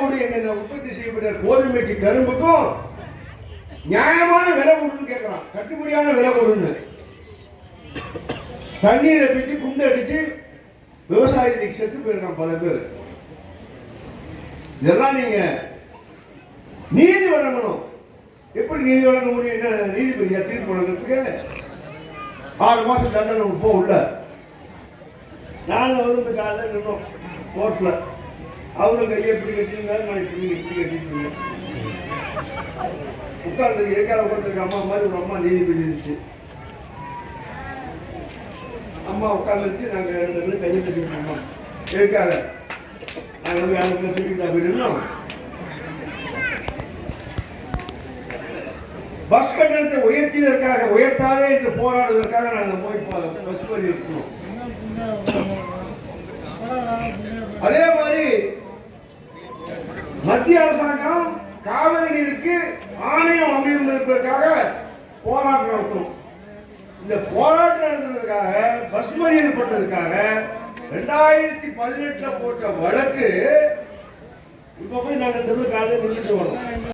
கூட என்ன உற்பத்தி செய்யப்பட்ட கோதுமைக்கு கரும்புக்கும் நியாயமான விலை கொடுன்னு கேட்கறான். கட்டுப்படியான விலை கொடுன்னு. தண்ணீரை பிச்சு குண்டு அடிச்சு விவசாயத்துக்கு செத்து போயிருக்கான் பல பேர். இதெல்லாம் நீங்க நீதி வழங்கணும். எப்படி நீதி வழங்க முடியும்? என்ன நீதிபதியா தீர்ப்பு வழங்குறதுக்கு? ஆறு மாசம் தண்டனை போ உள்ள நாங்கள் வந்து காலையில் நின்னோம். கோர்ட்ல. அவரும் கையை எப்படி கட்டிருந்தாரு நான் இப்படி இப்படி கட்டிட்டு உட்கார்ந்து ஏற்கால உட்காந்துருக்க அம்மா மாதிரி ஒரு அம்மா நீதிபதி இருந்துச்சு அம்மா உட்காந்துருச்சு நாங்கள் ரெண்டு பேரும் கையை கட்டிட்டு இருந்தோம். ஏற்கால நாங்கள் வந்து யாரும் தூக்கிட்டு அப்படி இருந்தோம். பஸ் கட்டணத்தை உயர்த்தியதற்காக உயர்த்தாதே என்று போராடுவதற்காக நாங்கள் போய் பஸ் பண்ணி இருக்கிறோம் அதே மாதிரி மத்திய அரசாங்கம் காவிரி நீருக்கு ஆணையம் அமையும் போராட்டம் நடத்தணும். இந்த போராட்டம் நடத்துறதுக்காக பஸ் மறியல் போட்டதுக்காக ரெண்டாயிரத்தி பதினெட்டுல போட்ட வழக்கு இப்ப போய் நாங்கள் திரும்ப காலையில் நின்றுட்டு வரோம்.